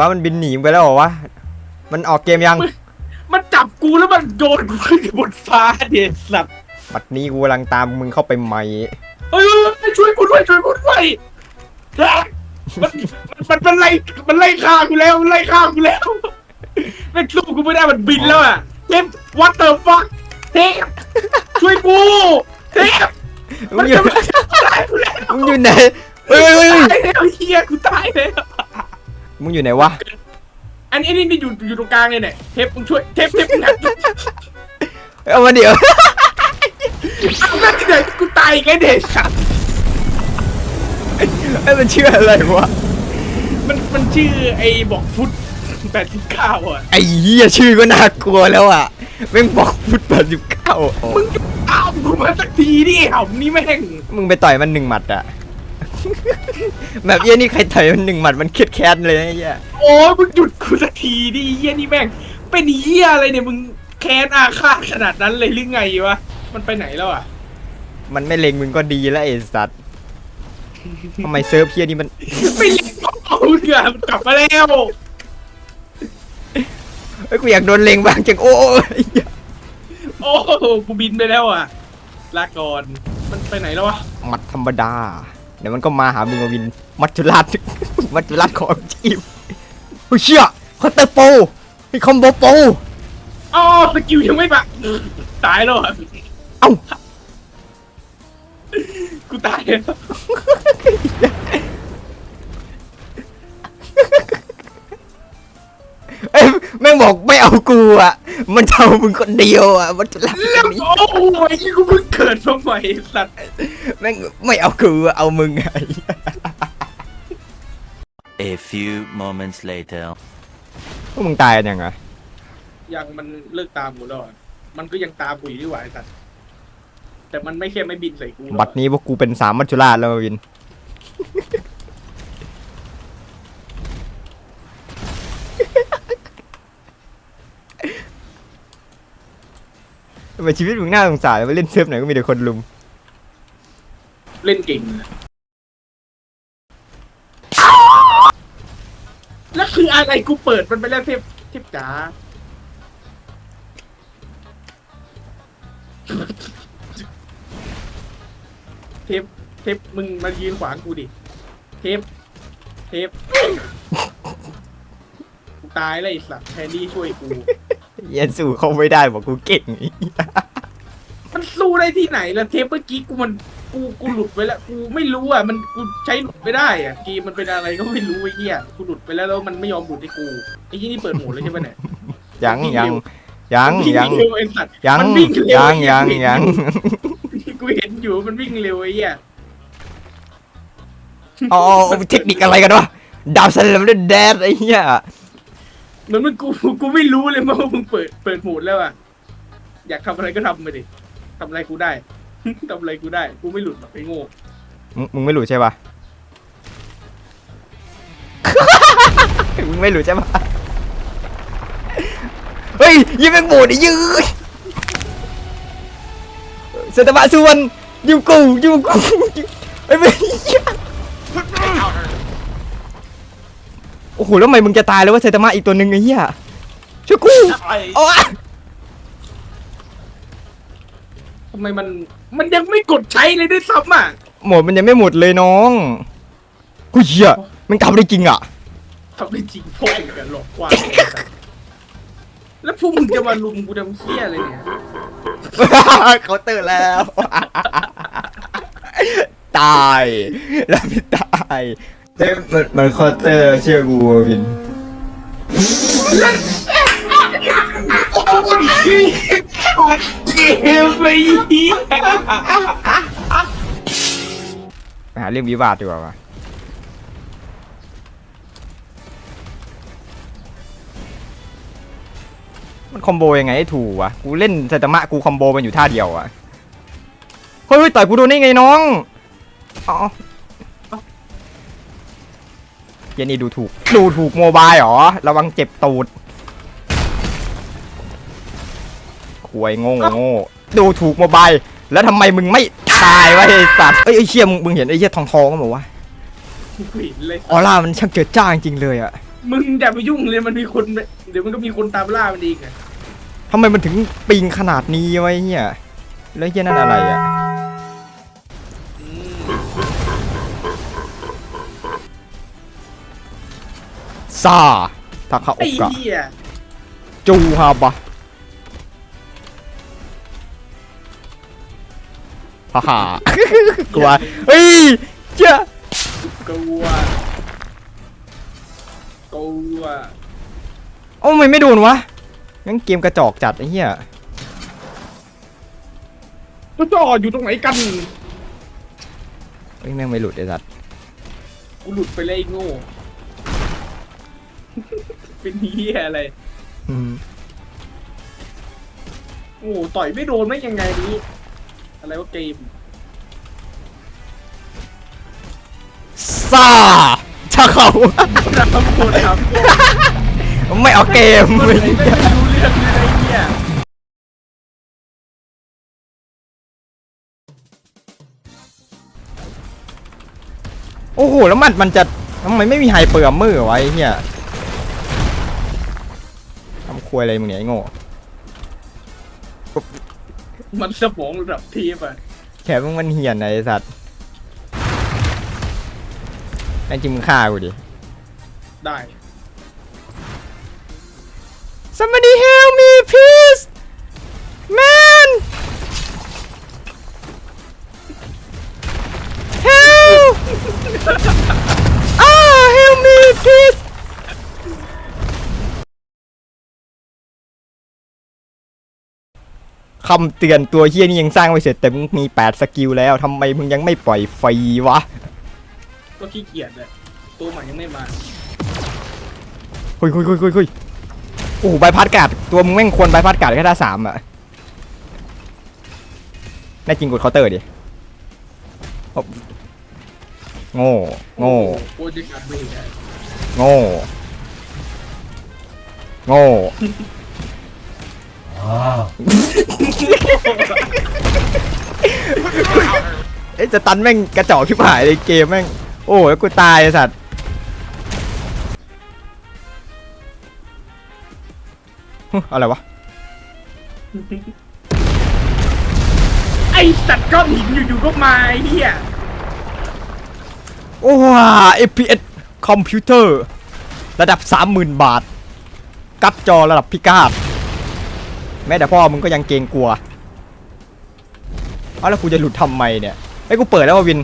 ว่ามันบินหนีไปแล้วเหรอวะ มันออกเกมยัง มันจับกูแล้วมันโยนกูขึ้นบนฟ้าเด็ดสัตว์บัดนี้กูกำลังตามมึงเข้าไปใหม่ เฮ้ยช่วยกูด้วยช่วยกูด้วยมันมันมันไล่มันไล่ฆ่ากูแล้วมันไล่ฆ่ากูแล้วมันสู้กูไม่ได้มันบินแล้วอะเทป what the fuck เทปช่วยกูเทปมึมันงอยู่จะมาตายกูแล้วมึงอยู่ไหนเฮ้ยเฮ้ยเฮ้ยตายแล้วเฮียกูตายแล้ว มึงอยู่ไหนวะ อันนี้นี่นี่อยู่อยู่ตรงกลางเลยเนี่ยเทปมึงช่วยเทปเทปมึงหันเอามาเดี๋ยวเอาหน้าที่ไหนกูตายอีกไงเด็กสัตว์ไอ้ยมันชื่ออะไรวะ มันมันชื่อไอ้บอกฟุตแปดสิบเก้าอะ ไอ้เหี้ยชื่อก็น่ากลัวแล้วอะแม่งบอกฟุตแปดสิบเก้ามึงจะตามกูมาสักทีดิเห่านี่แม่ง มึงไปต่อยมันหนึ่งหมัดอะ แบบเหี้ยนี่ใครต่อยมันหนึ่งหมัดมันเครียดแค้นเลยนะไอ้เหี้ยโอ้ยมึงหยุดกูสักทีดิเฮียนี่แม่ง เป็นเฮียอะไรเนี่ยมึงแค้นอาฆาตขนาดนั้นเลยหรือไงวะ มันไปไหนแล้วอะ มันไม่เล็งมึงก็ดีแล้วไอ้สัตว์ทำไมเซิร์ฟเหี้ยนี่มันไม่เล่นเอาเถื่อมันกลับมาแล้วเฮ้ยกูอยากโดนเล็งบ้างจังโอ้ยโอ้โหกูบินไปแล้วอะ ลาก่อน มันไปไหนแล้ววะ หมัดธรรมดา เดี๋ยวมันก็มาหามึงมาวิน มัจจุราช มัจจุราชของจีบเฮ้ยเชี่ยคอนเตอร์โปมีคอมโบโปอ๋อสกิลยังไม่ปะตายแล้วอะเอ้ากูตายแล้วเอ้ยแม่งบอกไม่เอากูอะ มันจะเอามึงคนเดียวอะ มัจจุราชแล้วนี้โอ้โหไอ้กูเพิ่งเกิดมาใหม่ไอ้สัตว์แม่งไม่เอากูอะเอามึงไง A few moments later. พวกมึงตายกันยังไงยังมันเลิกตามกูแล้วอะมันก็ยังตามกูอยู่ที่หวายสัตว์แต่มันไม่แค่ไม่บินใส่กูหรอกบัดนี้พวกกูเป็นสามมัจจุราชแล้วมาวิน ทำไมชีวิตมึงน่าสงสารมาเล่นเซิร์ฟไหนก็มีแต่คนลุม เล่นเก่งนะแล้วคืออะไรกูเปิดมันไปแล้วเทพเทพจ๋าเทปเทปมึงมายืนขวางกูดิ เทปเทปกูตายแล้วไอ้สัตว์แทนที่ช่วยกู เย็นสู้เขาไม่ได้บอกกูเก่งมันสู้ได้ที่ไหนล่ะเทปเมื่อกี้กูมันกูกูหลุดไปแล้วกูไม่รู้อะมันกูใช้หลุดไม่ได้อะเกมมันเป็นอะไรก็ไม่รู้ไอ้เหี้ยกูหลุดไปแล้วแล้วมันไม่ยอมหลุดให้กูไอ้ที่นี่เปิดโหมดเลยใช่ไหมเนี่ย ยังยังยังมันวิ่ยังเร็วไอ้สัตว์ยังมันวิ่งเร็วยังยังไอ้เหี้ยังกูเห็นอยู่มันวิ่งเร็วไอ้เหี้ยอ๋อเทคนิคอะไรกันวะดาบสลัมด้วยแดดไอ้เหี้ย เหมือนมันกูกูไม่รู้เลยว่ามึงเปิดเปิดโหมดแล้วอะ อยากทำอะไรก็ทำไปดิทำอะไรกูได้ ทำอะไรกูได้ กูไม่หลุดหรอกไอ้โง่มึงมึงไม่รู้ใช่ปะ มึงไม่รู้ใช่ปะเฮ้ยยิงแมงบูดไอ้ยืดเซตบะส่วนยูกูยูกูไอ้ยไม่ หแล้วทำไมมึงจะตายแล้วว่าเซตมะอีกตัวหนึ่งไอ้เหี้ยช่วยกูโอ้ทำไมมันมันยังไม่กดใช้เลยด้วยซ้ำอะหมดมันยังไม่หมดเลยน้องกูเหี้ยมันทำได้จริงอะทำได้จริงพ่อเหมือนกันหลอกกว้างแล้วพวกมึงจะมาลุมกูทำเชี่ยอะไรเนี่ยเขาตื่นแล้ว ตายแล้วไม่ตาย เต้มันมันคอเตอร์เชื่อกูวินโอ้ยไปเหี้ยไปหาเรื่องวิวาทดีกว่าวะมันคอมโบยังไงให้ถูกวะ กูเล่นไซตามะกูคอมโบมันอยู่ท่าเดียวอะเฮ้ยเฮ้ยต่อยกูโดนได้ไงน้อง อ๋อ เยันนี่ดูถูก ดูถูกโมบายเหรอ ระวังเจ็บตูดควยโง่โง่ดูถูกโมบายแล้วทำไมมึงไม่ตายวะไอ้สัตว์เอ้ยไอ้เชี่ยมึงมึงเห็นไอ้เชี่ยทองทองมั้ยวะกูเห็นเลยออร่ามันช่างเจิดจ้าจริงๆเลยอะมึงอย่าไปยุ่งเลยมันมีคนเดี๋ยวมันก็มีคนตามล่ามันเองไงทำไมมันถึงปิงขนาดนี้ไว้เนี่ยแล้วเหี้ยนั่นอะไรอะ ซาทาคาโอไอ้กะเหี้ยจูฮาบะฮ่าฮ่ากลัวเฮ้ยเจ้ากลัวกลัวโอ้ามันไม่โดนวะงั้นเกมกระจอกจัดไอ้เหี้ยก็จอดอยู่ตรงไหนกันเฮ้ยแม่งไม่หลุดไอ้สัตว์กูหลุดไปเลยไอ้โง่ เป็นเหี้ยอะไร อืมโอ้ต่อยไม่โดนไม่ยังไงนี้อะไรวะเกมซาชาเขาน้ำโคตรน้ำโคตรไม่เอาเกมมันเลเลยยไม่รู้เรื่องเลยไอ้เหี้ยโอ้โหแล้วมันมันจะทำไมไม่มีไฮเปอร์มือไว้เฮียทำ ควยอะไรมึงเนี่ยไอ้โง่ มันสมองระดับเทียบอะแขนมึงมันเหียนไอ้สัตว์แม่งจริงมึงฆ่ากูดิ ได้ somebody help me please man help ah help me please คำเตือนตัวเฮียนี่ยังสร้างไม่เสร็จแต่มึงมี 8 สกิลแล้วทำไมมึงยังไม่ปล่อยฟรีวะ ก็ขี้เกียจเลยตัวใหม่ยังไม่มาคุยคุยคุยคุยคุยโอ้โหใบพัดกาดตัวมึงแม่งควรใบพัดกาดแค่ได้สามอะแน่จริงกดเคาน์เตอร์ดิโอ้โง่โง่โปรเจกต์การเบรกอะโง่โง่ เอ๊ะจะตันแม่งกระจอกชิบหายเลยเกมแม่ง โอ้ยกูตายไอ้สัตว์ฮึอะไรวะ ไอสัตว์ก้อนหินอยู่ๆก็มาไอ้เหี้ยโอ้ว้า FPS คอมพิวเตอร์ ระดับ 30,000 บาท กัดจอระดับพิกาด แม้แต่พ่อมึงก็ยังเกรงกลัว เอาแล้วกูจะหลุดทำไมเนี่ยไอ้ยกูเปิดแล้วว่าวิน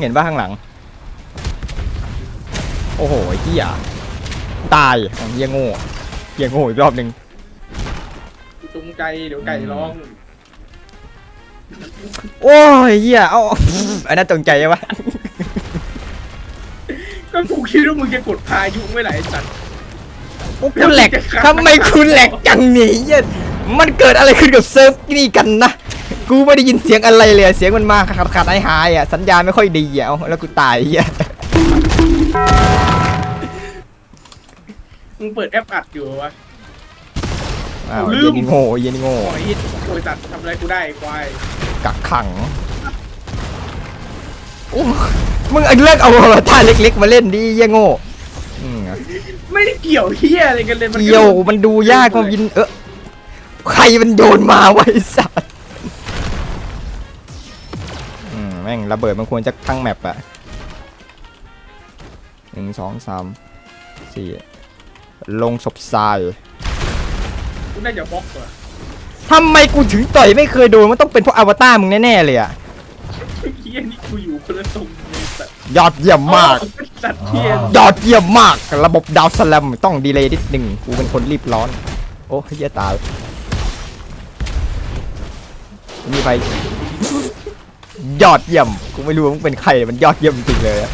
เห็นป่ะข้างหลัง โอ้โหไอ้เหี้ยตายอ๋อเหี้ยโง่เหี้ยโง่อีกรอบหนึ่งจงใจเดี๋ยวไก่ร้อง โอ้ยเหี้ยเอาอันนั้นจงใจใช่ปะก็กูคิดว่ามึงจะกดพายุไม่ไหลไอ้สัตว์โอ้คุณแหลกทำไมคุณแหลกจังเนี่ยเหี้ย มันเกิดอะไรขึ้นกับเซิร์ฟนี่กันนะ กูไม่ได้ยินเสียงอะไรเลย เสียงมันมาขาดขาดหายหายอะ สัญญาณไม่ค่อยดีอะเอาแล้วกูตายเหี้ยมึงเปิดแอปอัดอยู่วะ อ้าวลืเย็มนนี่โง่เย็นนี่โง่โอ้ยโอยสัตว์ทำอะไรกูได้ไอ้ควายกักขังโอ้มึงเลิกเอาท่าเล็ก ๆ มาเล่นดิเหี้ยโง่อืม ไม่ได้เกี่ยวเหี้ยอะไรกันเลยมันเกี่ยวมันดูยากมาวินเออ ใครมันโยนมาไว้สัตว์อืมแม่งระเบิดมันควรจะทั้งแมปอะหนึ่งสองสามสี่ลงศพทรายกูน่าจะบล็อกว่ะทำไมกูถึงต่อยไม่เคยโดนมันต้องเป็นเพราะอวตารมึงแน่ๆเลยอะเหี้ยนี่กูอยู่คนละทรงเลยสัตว์ยอดเยี่ยมมาก สัตว์เหี้ยยอดเยี่ยมมาก ระบบดาวสแลมต้องดีเลย์นิดหนึ่งกูเป็นคนรีบร้อน โอ้เหี้ยตาย มีใครยอดเยี่ยมกูไม่รู้ว่ามึงเป็นใครมันยอดเยี่ยมจริงเลยอะ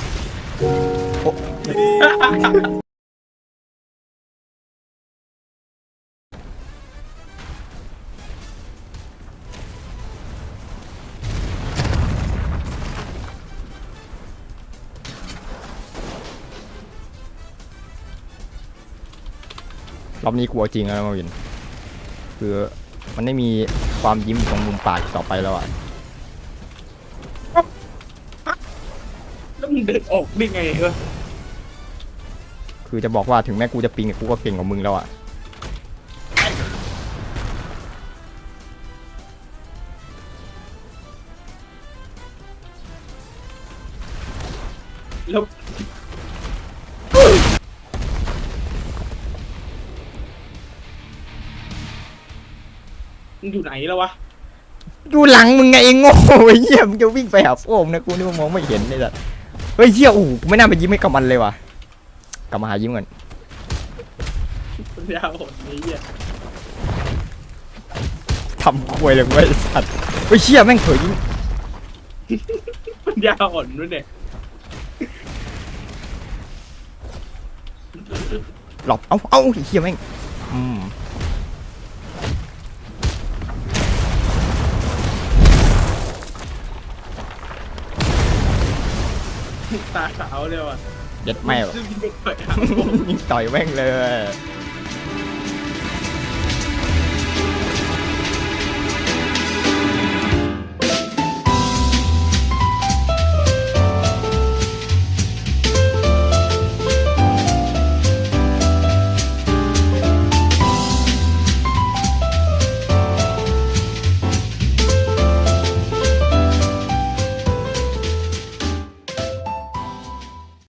รอบนี้กลัวจริงแล้วนะมาวิน คือมันไม่มี ความยิ้มตรงมุมปากอีกต่อไปแล้วอะแล้วมึงเดินออกได้ไงวะคืคือจะบอกว่าถึงแม้กูจะปิงแต่กูก็เก่งกว่ามึงแล้วอะแล้ว มึงอยู่ไหนแล้ววะดูหลังมึงไงไอ้โง่ไอ้เหี้ยมึงจะวิ่งไปหาโฟมนะกูนึกว่ามองไม่เห็นเลยสัสเฮ้ยเหี้ยโอ้โหกูไม่น่าไปยิ้มให้กับมันเลยว่ะกลับมาหายิ้มก่อนปัญญาอ่อนไอ้เหี้ยทำควยเลยเว้ยสัตว์เฮ้ยเชี่ยแม่งเผยยิ้มปัญญาอ่อนด้วยเนี่ยหลบเอ้าเอ้าไอ้เหี้ยแม่งอืม ตาขาวเลยว่ะยัดแม่ง ซึ่งเป็นเปิดอะยิงต่อยแม่งเลย